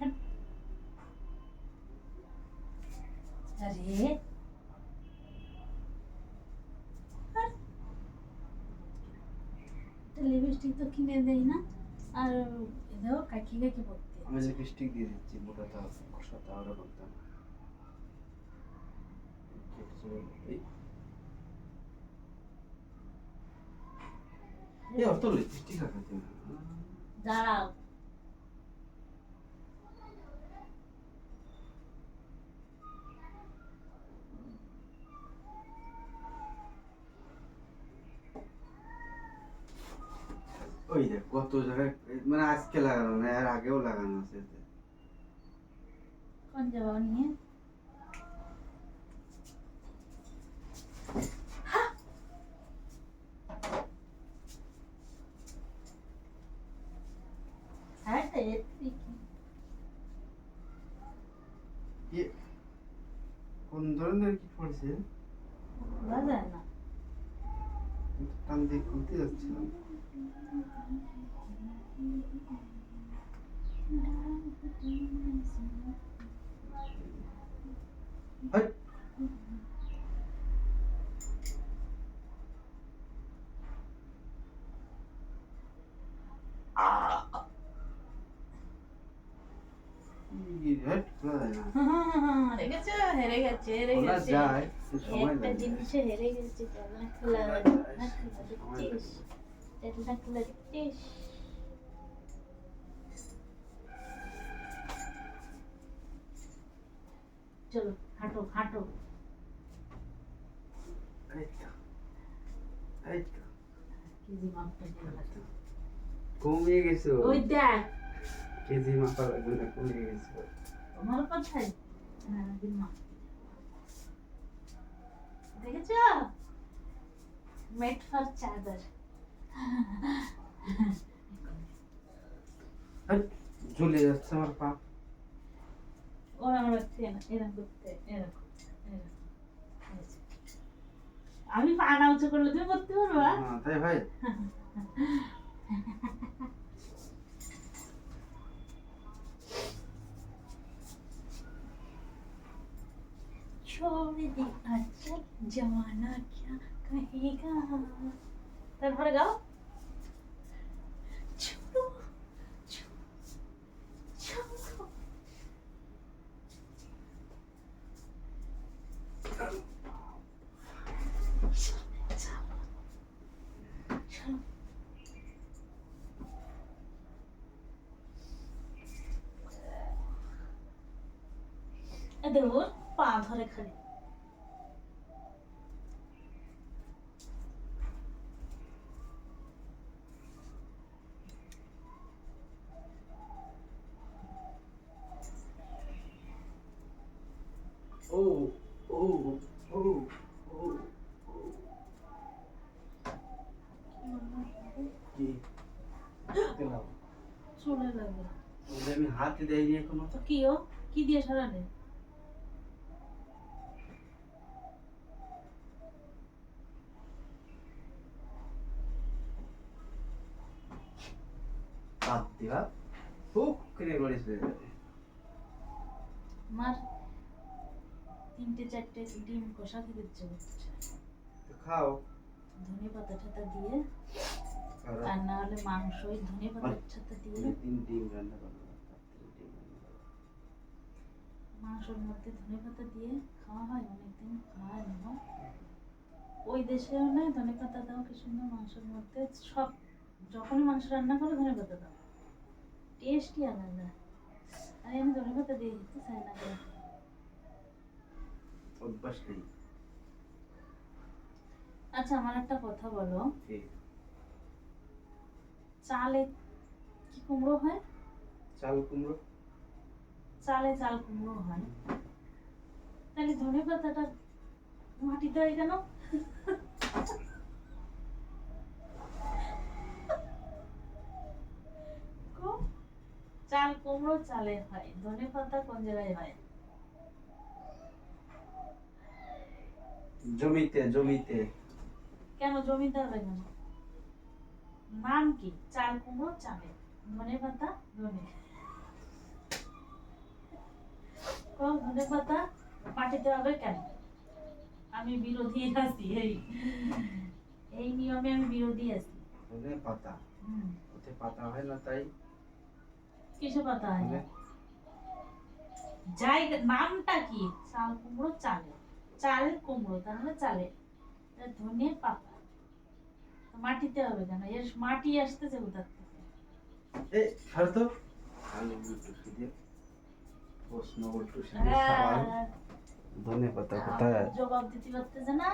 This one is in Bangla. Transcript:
আরে। লিপস্টিক তো কিনে দেই না। আর দেখো কাকি কাকি পড়তে আমি লিপস্টিক দিয়ে দিচ্ছি মোটাটা কষাতে আরও এই অত লিপস্টিক লাগাতে দাঁড়াও ওই দেখ কত জায়গায় মানে আজকে লাগানো না এর আগেও লাগানো আছে কোন যাব নিয়ে হ্যাঁ তো এত্রি কি ইয়ে, কোন ধরনের কি পড়ছে? বলা যায় না টান দিয়ে খুলতে যাচ্ছিলাম। হাট। ই, হাট, খোলা যায় না। হেরে গেছে হেরে গেছে হেরে খোলা গেছে যায়, কিন্তু সময় একটা লাগে না। জিনিসে হেরে গেছে জানলা খোলা খোলা জানলা যায়, খোলা সময় দেখছিস লাগে জানলা খোলা দেখছিস চলো হাঁটো হাঁটো। কমিয়ে গেছো। ওই দেখ কেজি মাপা লাগবে না কমিয়ে গেছো তোমার কোথায় দেখেছ মেড ফর চাদর ঝুলে যাচ্ছে আমার পা ওরা করতে না এরকম করতে এরকম। আমি পা না উঁচু করলে তুমি করতে পারবা হ্যাঁ, তাই ভাই छोड़ दे अचल जमाना क्या कहेगा তারপরে গাও ছোড়ো ছোড়ো চলো দেখো পা ধরে খালি। ও ও ও কি? চলে ওদের আমি হাতে দেয়নি এখনও। তো কি ও? কি দিয়ে সারালে? ফুক করে গড়ে চলে যাবে আমার তিনটে চারটে ডিম কষা খেতে ইচ্ছে করছে। খাও। ধনে পাতা ঠাতা দিয়ে আর না হলে মাংসই ধনে পাতা ঠাতা দিয়ে। তিন ডিম রান্না করব ডিম রান্না করব। মাংসের মধ্যে ধনে পাতা দিয়ে খাওয়া হয় অনেকদিন খাওয়া হয় না। ওই দেশেও না ধনে পাতা দাও কি সুন্দর মাংসের মধ্যে। সব যখনই মাংস রান্না করো ধনে পাতা দাও। চাই না গো। অভ্যাস নেই। আচ্ছা আমার একটা কথা বলো। চালে কি কুমড়ো হয়? চাল কুমড়ো। চালে চাল কুমড়ো হয়। তাহলে ধনে পাতাটা মাটিতে হয় কেন? চাল কুমড়ো চালে হয় ধনে পাতা কোন জায়গায় হয়। জমিতে জমিতে। কেন জমিতে হবে কেন? নাম কি? চাল কুমড়ো চালে ধনে পাতা ধনে। ও ধনে পাতা মাটিতে হবে কেন? আমি বিরোধী আছি এই এই নিয়মে আমি বিরোধী আছি। ধনে পাতা। হুম। ওতে পাতা হয় না তাই কিসে পাতা? মানে? নামটা কি? চাল কুমড়ো চালে। চাল কুমড়ো তার মানে চালে। ধনে পাতা। মাটিতে হবে কেন? এর মাটি আসতেছে কোথা থেকে? এ ছাড় তো। আলু প্রশ্ন হ্যাঁ, ধনে পাতা কোথায় জবাব দিতে পারতেছে না।